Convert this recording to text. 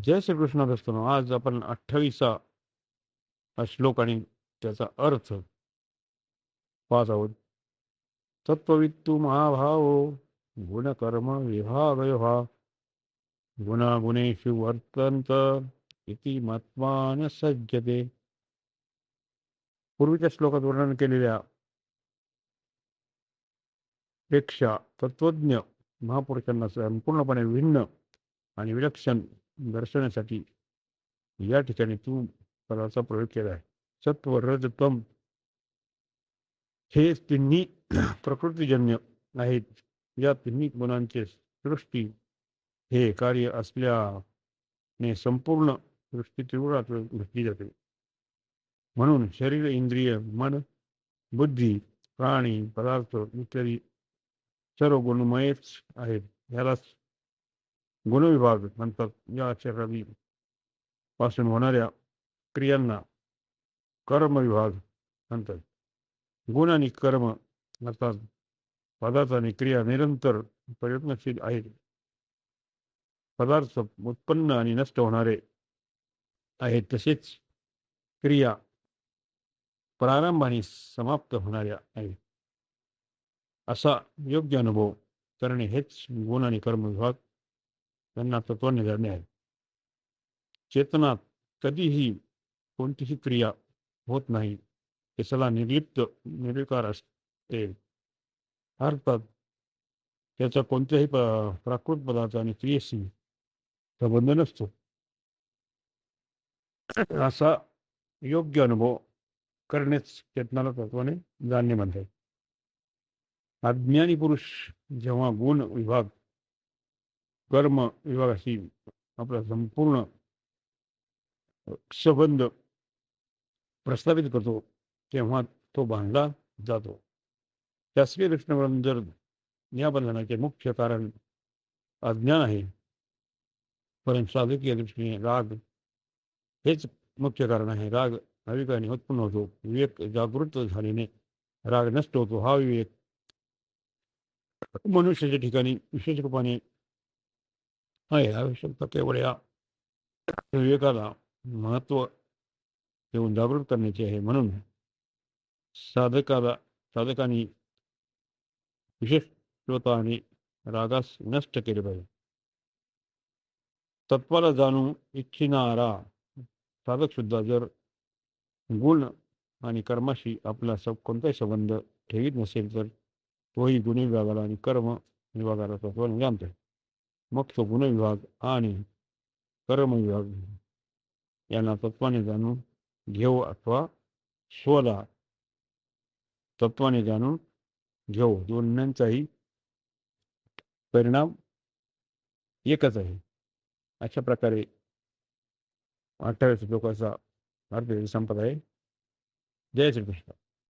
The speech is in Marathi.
जय श्रीकृष्ण असताना आज आपण अठ्ठावीसा श्लोक आणि त्याचा अर्थ पाच आहोत. तत्ववित्तू महाभाव गुणकर्म विभाग गुणागुणेषु वर्तंत इति मत्मान सज्जते. पूर्वीच्या श्लोकात वर्णन केलेल्या पेक्षा तत्वज्ञ महापुरुषांना संपूर्णपणे भिन्न आणि विलक्षण दर्शनासाठी. या ठिकाणी तू पदाचा प्रयोग केला आहे सत्व रजतम हे तिन्ही प्रकृतीजन्य आहेत. या तिन्ही गुणांचे सृष्टी हे कार्य असल्याने संपूर्ण सृष्टी तीव्रात घेतली जाते. म्हणून शरीर इंद्रिय मन बुद्धी प्राणी पदार्थ इत्यादी सर्व गुणमयच आहेत. यालाच गुणविभाग म्हणतात या शरीरादी पासून होणाऱ्या क्रियांना कर्मविभाग म्हणतात गुण आणि कर्म अर्थात पदार्थ आणि क्रिया निरंतर प्रयत्नशील आहेत पदार्थ उत्पन्न आणि नष्ट होणारे आहेत तसेच क्रिया प्रारंभ आणि समाप्त होणाऱ्या आहेत असा योग्य अनुभव करणे हेच गुण आणि कर्म विभाग त्यांना तत्वाने धरणे आहे. चेतनात कधीही कोणतीही क्रिया होत नाही त्याला निर्लिप्त निर्विकार असते. अर्थात त्याचा कोणत्याही प्राकृत पदार्थ आणि क्रियेशी संबंध नसतो. असा योग्य अनुभव करणेच चेतनाला तत्वाने जाणणे म्हणतात अज्ञानी पुरुष जेव्हा गुण विभाग कर्म विभागाशी आपला संपूर्ण संबंध प्रस्थापित करतो तेव्हा तो बांधला जातो. शासकीय दृष्टीवरून जर या बंधनाचे मुख्य कारण अज्ञान आहे परंतु साधकीय दृष्टीने राग हेच मुख्य कारण आहे. राग अविकाने उत्पन्न होतो. विवेक जागृत झाल्याने राग नष्ट होतो. हा विवेक मनुष्याच्या ठिकाणी विशेष रूपाने आहे आवश्यकता केवळ या विवेकाला महत्त्व देऊन जागृत करण्याचे आहे म्हणून साधकाला साधकांनी विशेष श्रोता आणि रागास नष्ट केले पाहिजे तत्वाला जाणू इच्छिणारा साधक सुद्धा जर गुण आणि कर्माशी आपला सब कोणताही संबंध ठेवीत नसेल तर तोही गुण विभागाला आणि कर्म विभागाला तत्वाने जाणतो मग तो गुणविभाग आणि कर्म विभाग यांना तत्वाने जाणून घेऊ अथवा स्वला तत्वाने जाणून घेऊ. दोन्हींचाही परिणाम एकच आहे. अशा प्रकारे अठ्ठावीस लोकांचा अर्थ संपत आहे. जय श्रीकृष्ण